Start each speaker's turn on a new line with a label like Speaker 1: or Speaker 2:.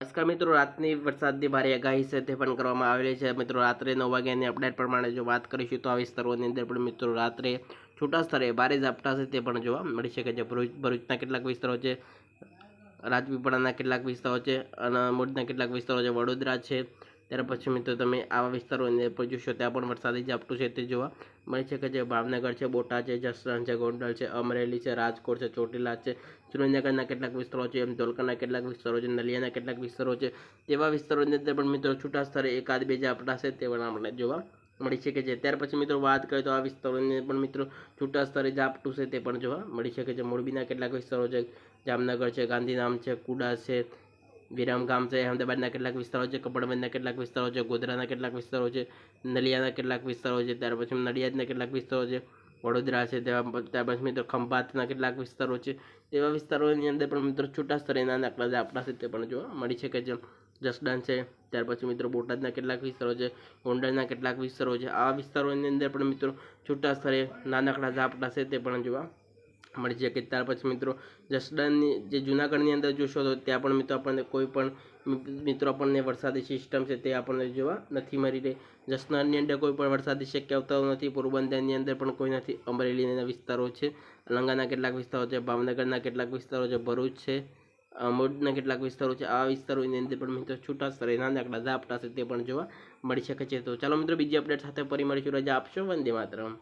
Speaker 1: નમસ્કાર મિત્રો, રાતની વરસાદની ભારે આગાહી તે પણ કરવામાં આવેલી છે. મિત્રો, રાત્રે નવ વાગ્યાની અપડેટ પ્રમાણે જો વાત કરીશું તો આ વિસ્તારોની અંદર પણ મિત્રો રાત્રે છૂટા સ્તરે ભારે ઝાપટા છે તે પણ જોવા મળી શકે છે. ભરૂચ, ભરૂચના કેટલાક વિસ્તારો છે, રાજપીપળાના કેટલાક વિસ્તારો છે અને મોડના કેટલાક વિસ્તારો છે. વડોદરા છે ત્યાર પછી મિત્રો તમે આવા વિસ્તારોની અંદર પણ જોશો, ત્યાં પણ વરસાદી ઝાપટું છે તે જોવા મળી શકે છે. ભાવનગર છે, બોટાદ છે, જસદણ છે, ગોંડલ છે, અમરેલી છે, રાજકોટ છે, ચોટીલા છે, સુરેન્દ્રનગરના કેટલાક વિસ્તારો છે, એમ ધોલકાના કેટલાક વિસ્તારો છે, નલિયાના કેટલાક વિસ્તારો છે. તેવા વિસ્તારોની અંદર પણ મિત્રો છૂટા સ્તરે એકાદ બે ઝાપટા છે તે પણ આપણે જોવા મળી શકે છે. ત્યાર પછી મિત્રો વાત કરીએ તો આ વિસ્તારોની પણ મિત્રો છૂટા સ્તરે ઝાપટું છે તે પણ જોવા મળી શકે છે. મોરબીના કેટલાક વિસ્તારો છે, જામનગર છે, ગાંધીધામ છે, કુડા છે વિરામગામ છે અમદાવાદના કેટલાક વિસ્તારો છે કપડવંજના કેટલાક વિસ્તારો છે, ગોધરાના કેટલાક વિસ્તારો છે, નલિયાના કેટલાક વિસ્તારો છે, ત્યાર પછી નડિયાદના કેટલાક વિસ્તારો છે, વડોદરા છે, તેવા ત્યાર પછી મિત્રો ખંભાતના કેટલાક વિસ્તારો છે, તેવા વિસ્તારોની અંદર પણ મિત્રો છૂટા સ્તરેના ઝાપટા છે તે પણ જોવા મળી શકે છે. જસદણ છે, ત્યાર પછી મિત્રો બોટાદના કેટલાક વિસ્તારો છે, ગોંડલના કેટલાક વિસ્તારો છે, આ વિસ્તારોની અંદર પણ મિત્રો છૂટા સ્તરે નાનકડા ઝાપટા છે તે પણ જોવા મળી શકે. ત્યાર પછી મિત્રો, જસદણની, જે જુનાગઢની અંદર જોશો તો ત્યાં પણ મિત્રો આપણને કોઈ પણ મિત્રો આપણને વરસાદી સિસ્ટમ છે તે આપણને જોવા નથી મળી રહી. જસદણની અંદર કોઈ પણ વરસાદી શક્યતાઓ નથી, પોરબંદરની અંદર પણ કોઈ નથી. અમરેલીના વિસ્તારો છે. અલંગાના કેટલાક વિસ્તારો છે, ભાવનગરના કેટલાક વિસ્તારો છે, ભરૂચ છે મોડના કેટલાક વિસ્તારો છે. આ વિસ્તારોની અંદર પણ મિત્રો છૂટા સ્તરે નાનકડા ઝાપટા છે તે પણ જોવા મળી શકે છે. તો ચાલો મિત્રો, બીજી અપડેટ સાથે ફરી મળીશું. રજા આપશો. વંદે માતરમ.